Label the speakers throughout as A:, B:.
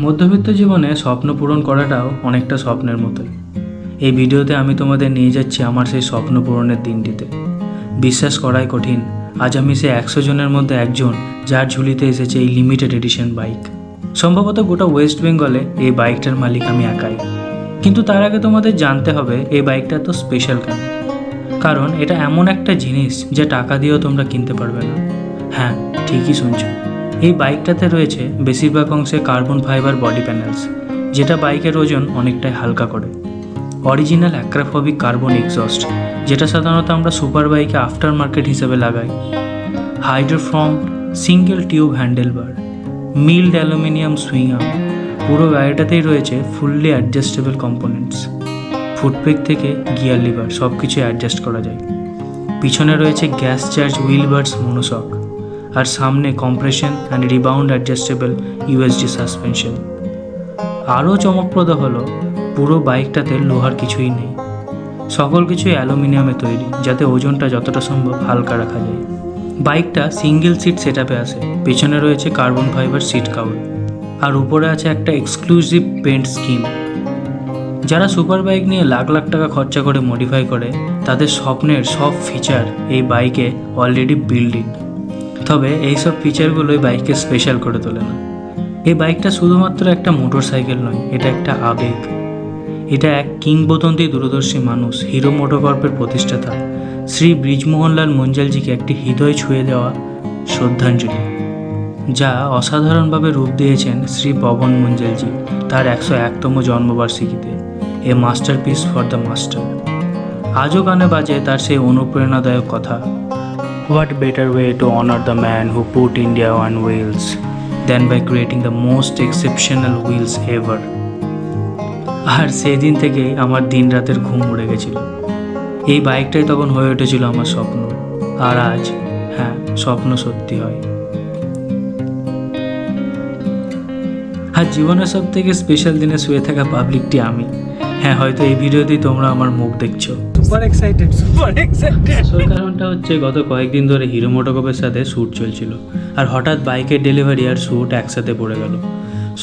A: মধ্যবিত্ত জীবনে স্বপ্ন পূরণ করাটাও অনেকটা স্বপ্নের মতোই। এই ভিডিওতে আমি তোমাদের নিয়ে যাচ্ছি আমার সেই স্বপ্ন পূরণের দিনটিতে। বিশ্বাস করাই কঠিন। আজ আমি সে একশো জনের মধ্যে একজন যার ঝুলিতে এসেছে এই লিমিটেড এডিশন বাইক সম্ভবত গোটা ওয়েস্ট বেঙ্গলে এই বাইকটার মালিক আমি একাই। কিন্তু তার আগে তোমাদের জানতে হবে, এই বাইকটা তো স্পেশাল কেন? কারণ এটা এমন একটা জিনিস যা টাকা দিয়েও তোমরা কিনতে পারবে না। হ্যাঁ ঠিকই শুনছো। এই বাইকটাতে রয়েছে বেশিরভাগ অংশে কার্বন ফাইবার বডি প্যানেলস, যেটা বাইকের ওজন অনেকটাই হালকা করে। অরিজিনাল অ্যাক্রাফবিক কার্বন এক্সস্ট, যেটা সাধারণত আমরা সুপার বাইকে আফটার মার্কেট হিসেবে লাগাই। Hydroform single tube handlebar, milled aluminium swing arm, পুরো গাড়িটাতেই রয়েছে ফুললি অ্যাডজাস্টেবল কম্পোনেন্টস। ফুটপেক থেকে গিয়ার লিভার সব কিছু অ্যাডজাস্ট করা যায়। পিছনে রয়েছে gas charge wheel bars monoshock আর সামনে compression and rebound adjustable USD suspension আরও চমকপ্রদ হলো, পুরো বাইকটাতে লোহার কিছুই নেই। সকল কিছুই অ্যালুমিনিয়ামে তৈরি, যাতে ওজনটা যতটা সম্ভব হালকা রাখা যায়। বাইকটা সিঙ্গেল সিট সেট আপে আসে পেছনে রয়েছে কার্বন ফাইবার সিট কাউল আর উপরে আছে একটা এক্সক্লুসিভ পেন্ট স্কিম যারা সুপার বাইক নিয়ে লাখ লাখ টাকা খরচা করে মডিফাই করে, তাদের স্বপ্নের সব ফিচার এই বাইকে অলরেডি বিল্ডিং তবে এই সব ফিচারগুলোই বাইককে স্পেশাল করে তোলে না। এই বাইকটা শুধুমাত্র একটা মোটর সাইকেল নয়, এটা একটা আবেগ। এটা এক কিংবদন্তি দূরদর্শী মানুষ হিরো মোটোকর্পের প্রতিষ্ঠাতা, শ্রী ব্রিজমোহনলাল মঞ্জালজিকে একটি হৃদয় ছুঁয়ে দেওয়া শ্রদ্ধাঞ্জলি, যা অসাধারণভাবে রূপ দিয়েছেন শ্রী পবন মঞ্জালজি তার একশো একতম জন্মবার্ষিকীতে, a masterpiece for the master আজও গানে বাজে তার সেই অনুপ্রেরণাদায়ক কথা। What better way to honour the man who put India on wheels than by creating the most exceptional wheels ever আর সেদিন থেকেই আমার দিন রাতের ঘুম উড়ে গেছিল। এই বাইকটাই তখন হয়ে উঠেছিল আমার স্বপ্ন। আর আজ হ্যাঁ স্বপ্ন সত্যি হয়। আর জীবনের সব থেকে স্পেশাল দিনে শুয়ে থাকা পাবলিকটি আমি। হ্যাঁ হয়তো এই ভিডিওতেই তোমরা আমার মুখ দেখছ।
B: সুপার এক্সাইটেড সুপার এক্সাইটেড
A: কারণটা হচ্ছে গত কয়েকদিন ধরে হিরো মোটোকপের সাথে শ্যুট চলছিল। আর হঠাৎ বাইকের ডেলিভারি আর শ্যুট একসাথে পড়ে গেল।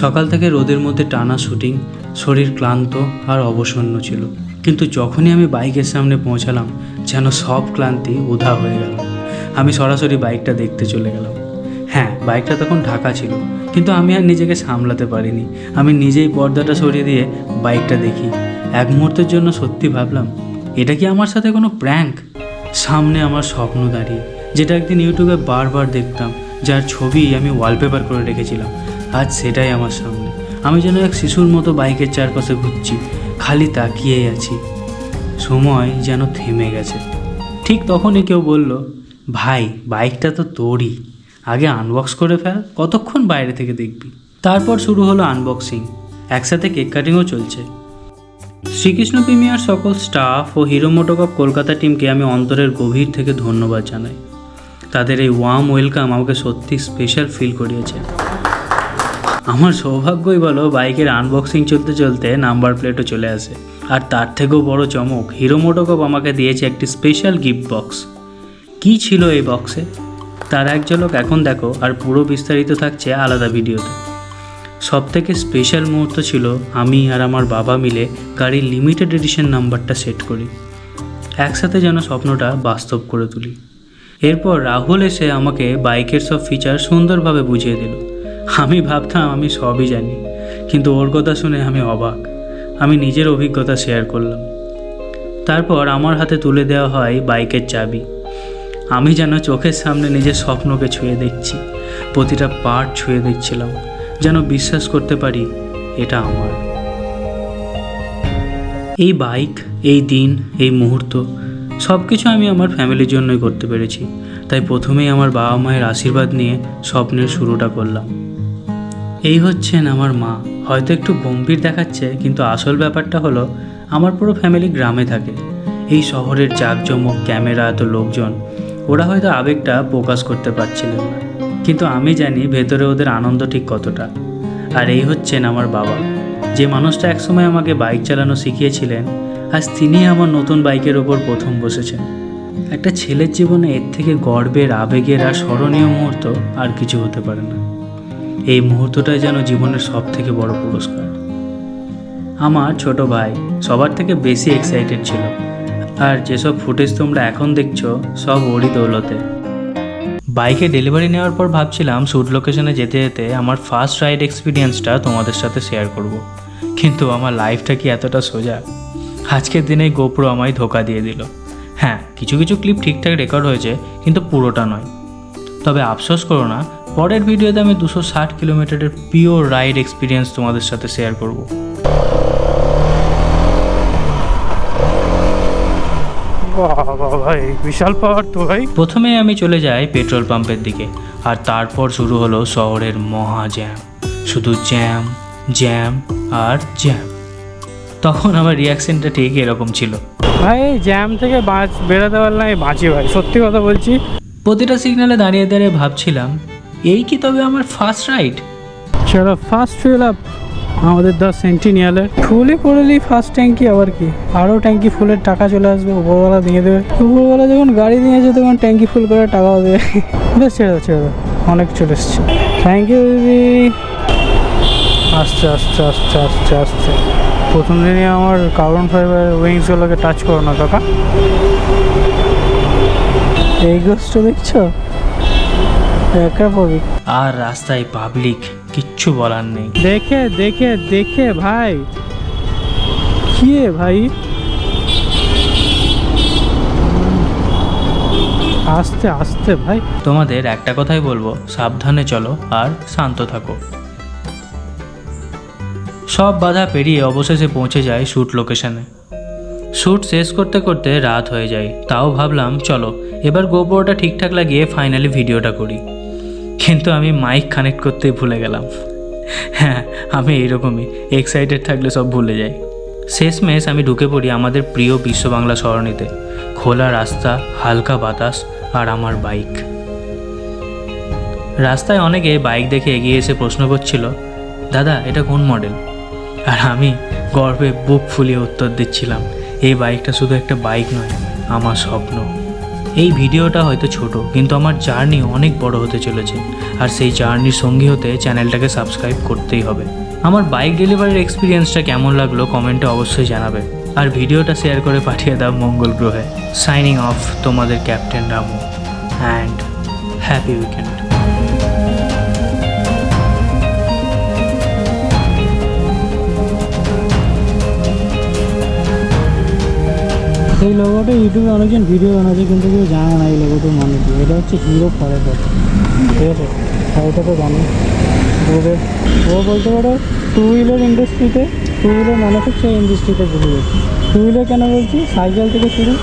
A: সকাল থেকে রোদের মধ্যে টানা শুটিং, শরীর ক্লান্ত আর অবসন্ন ছিল। কিন্তু যখনই আমি বাইকের সামনে পৌঁছালাম, যেন সব ক্লান্তি উধা হয়ে গেল। আমি সরাসরি বাইকটা দেখতে চলে গেলাম। হ্যাঁ বাইকটা তখন ঢাকা ছিল, কিন্তু আমি আর নিজেকে সামলাতে পারিনি। আমি নিজেই পর্দাটা সরিয়ে দিয়ে বাইকটা দেখি। এক মুহূর্তের জন্য সত্যি ভাবলাম এটা কি আমার সাথে কোনো প্র্যাঙ্ক সামনে আমার স্বপ্ন দাঁড়িয়ে, যেটা একদিন ইউটিউবে বারবার দেখতাম, যার ছবি আমি ওয়ালপেপার করে রেখেছিলাম। আজ সেটাই আমার সামনে। আমি যেন এক শিশুর মতো বাইকের চারপাশে ঘুরছি, খালি তাকিয়েই আছি। সময় যেন থেমে গেছে। ঠিক তখনই কেউ বলল, ভাই, বাইকটা তো তোরই। আগে আনবক্স করে ফেল, কতক্ষণ বাইরে থেকে দেখবি? তারপর শুরু হলো আনবক্সিং একসাথে কেক কাটিংও চলছে। শ্রীকৃষ্ণ প্রিমিয়ার সকল স্টাফ ও হিরো মোটোকাপ কলকাতা টিমকে আমি অন্তরের গভীর থেকে ধন্যবাদ জানাই। তাদের এই ওয়ার্ম ওয়েলকাম আমাকে সত্যি স্পেশাল ফিল করিয়েছে। আমার সৌভাগ্যই বলো, বাইকের আনবক্সিং চলতে চলতে নাম্বার প্লেটও চলে আসে। আর তার থেকেও বড় চমক, হিরো মোটোকপ আমাকে দিয়েছে একটি স্পেশাল গিফট বক্স কী ছিল এই বক্সে তার এক ঝলক এখন দেখো, আর পুরো বিস্তারিত থাকছে আলাদা ভিডিওতে সব থেকে স্পেশাল মুহূর্ত ছিল আমি আর আমার বাবা মিলে গাড়ির লিমিটেড এডিশন নাম্বারটা সেট করি। একসাথে যেন স্বপ্নটা বাস্তব করে তুলি। এরপর রাহুল এসে আমাকে বাইকের সব ফিচার সুন্দরভাবে বুঝিয়ে দিল। আমি ভাবতাম আমি সবই জানি, কিন্তু ওর কথা শুনে আমি অবাক। আমি নিজের অভিজ্ঞতা শেয়ার করলাম। তারপর আমার হাতে তুলে দেওয়া হয় বাইকের চাবি। আমি যেন চোখের সামনে নিজের স্বপ্নকে ছুঁয়ে দেখছি, প্রতিটা পার্ট ছুঁয়ে দেখছিলাম। যেন বিশ্বাস করতে পারি, এটা আমার। এই বাইক, এই দিন, এই মুহূর্ত সব কিছু আমি আমার ফ্যামিলির জন্যই করতে পেরেছি। তাই প্রথমেই আমার বাবা মায়ের আশীর্বাদ নিয়ে স্বপ্নের শুরুটা করলাম। এই হচ্ছেন আমার মা। হয়তো একটু গম্ভীর দেখাচ্ছে, কিন্তু আসল ব্যাপারটা হলো, আমার পুরো ফ্যামিলি গ্রামে থাকে। এই শহরের জাঁকজমক ক্যামেরা এত লোকজন, ওরা হয়তো আবেগটা প্রকাশ করতে পারছিলেন না। কিন্তু আমি জানি ভেতরে ওদের আনন্দ ঠিক কতটা। আর এই হচ্ছেন আমার বাবা। যে মানুষটা একসময় আমাকে বাইক চালানো শিখিয়েছিলেন, আজ তিনি আমার নতুন বাইকের ওপর প্রথম বসেছেন। একটা ছেলের জীবনে এর থেকে গর্বের, আবেগের আর স্মরণীয় মুহূর্ত আর কিছু হতে পারে না। এই মুহূর্তটাই যেন জীবনের সব থেকে বড় পুরস্কার। আমার ছোট ভাই সবার থেকে বেশি এক্সাইটেড ছিল। আর যেসব ফুটেজ তোমরা এখন দেখছ, সব ওরই দৌলতে। বাইকে ডেলিভারি নেওয়ার পর ভাবছিলাম শ্যুট লোকেশনে যেতে যেতে আমার ফার্স্ট রাইড এক্সপিরিয়েন্সটা তোমাদের সাথে শেয়ার করব। কিন্তু আমার লাইফটা কি এতটা সোজা? আজকের দিনে গোপ্রো আমায় ধোকা দিয়ে দিল। হ্যাঁ কিছু কিছু ক্লিপ ঠিকঠাক রেকর্ড হয়েছে, কিন্তু পুরোটা নয়। তবে আফসোস করো না, পরের ভিডিওতে আমি দুশো ষাট কিলোমিটারের পিওর রাইড এক্সপিরিয়েন্স তোমাদের সাথে শেয়ার করব।
B: বাবা ভাই বিশাল পাওয়ার তো ভাই।
A: প্রথমে আমি চলে যাই পেট্রোল পাম্পের দিকে আর তারপর শুরু হলো শহরের মহা জ্যাম শুধু জ্যাম জ্যাম আর জ্যাম তখন আমার রিয়াকশনটা ঠিক এরকম ছিল।
B: ভাই জ্যাম থেকে বাঁচ বেরোতে পারলাম বাঁচি ভাই সত্যি কথা বলছি।
A: প্রতিটা সিগনালে দাঁড়িয়ে দাঁড়িয়ে ভাবছিলাম এই কি তবে আমার ফার্স্ট রাইড
B: চলো ফার্স্ট ফিল আপ আমাদের দশ সেন্টিনিয়ালের ফুলে নিই ফার্স্ট ট্যাঙ্কি আবার কি? আরও ট্যাঙ্কি ফুলের টাকা চলে আসবে, উপরওয়ালা দিয়ে দেবে। উপরওয়ালা যখন গাড়ি দিয়েছে তখন ট্যাঙ্কি ফুল করে টাকাও দেবে। বেশ, ছেড়ে দাও ছেড়ে দাও। অনেক চলে এসছে। থ্যাংক ইউ দিদি আস্তে আস্তে আস্তে আস্তে আস্তে প্রথম দিনই আমার কার্বন ফাইবার উইংসগুলোকে টাচ করো না, কাকা। এই গোষ্ঠ দেখছ? একা পড়বি
A: আর রাস্তায় পাবলিক কিচ্ছু বলার নেই।
B: দেখে দেখে দেখে ভাই। কি ভাই? আস্তে আস্তে ভাই।
A: তোমাদের একটা কথাই বলব সাবধানে চলো আর শান্ত থাকো। সব বাধা পেরিয়ে অবশেষে পৌঁছে যায় শ্যুট লোকেশনে। শ্যুট শেষ করতে করতে রাত হয়ে যায় তাও ভাবলাম চলো এবার গোপরটা ঠিকঠাক লাগিয়ে ফাইনালি ভিডিওটা করি। কিন্তু আমি মাইক কানেক্ট করতেই ভুলে গেলাম। হ্যাঁ আমি এইরকমই এক্সাইটেড থাকলে সব ভুলে যাই। শেষমেশ আমি ঢুকে পড়ি আমাদের প্রিয় বিশ্ব বাংলা সরণিতে। খোলা রাস্তা, হালকা বাতাস আর আমার বাইক রাস্তায় অনেকে বাইক দেখে এগিয়ে এসে প্রশ্ন করছিল, দাদা, এটা কোন মডেল আর আমি গর্বে বুক ফুলিয়ে উত্তর দিচ্ছিলাম, এই বাইকটা শুধু একটা বাইক নয়, আমার স্বপ্ন। এই ভিডিওটা হয়তো ছোট, কিন্তু আমার জার্নি অনেক বড় হতে চলেছে। আর সেই জার্নির সঙ্গী হতে চ্যানেলটাকে সাবস্ক্রাইব করতেই হবে। আমার বাইক ডেলিভারির এক্সপিরিয়েন্সটা কেমন লাগল কমেন্টে অবশ্যই জানাবে। আর ভিডিওটা শেয়ার করে পাঠিয়ে দাও মঙ্গল গ্রহে। সাইনিং অফ তোমাদের captain Ramu. And happy weekend
B: এই লোগোটা ইউটিউবে অনেকজন ভিডিও বানাচ্ছে, কিন্তু কেউ জানে না এই লোগোটার মানে কি। এটা হচ্ছে হিরো ফরেভার ঠিক আছে? আর এটা তো জানি। ওদের ও বলতে পারো টু হুইলার ইন্ডাস্ট্রিতে টু হুইলার ম্যানুফ্যাকচার ইন্ডাস্ট্রিতে ঘুরে গেছে। টু হুইলার কেন বলছি? সাইকেল থেকে শুরু।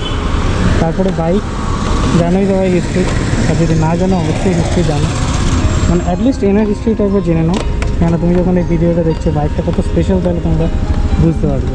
B: তারপরে বাইক জানোই তো ভাই হিস্ট্রি আর যদি না জানো, অবশ্যই হিস্ট্রি জানো। মানে অ্যাটলিস্ট এনার হিস্ট্রি টাইপের জেনে নাও। কেন তুমি যখন এই ভিডিওটা দেখছ বাইকটা কত স্পেশাল তাহলে তোমরা বুঝতে পারবে।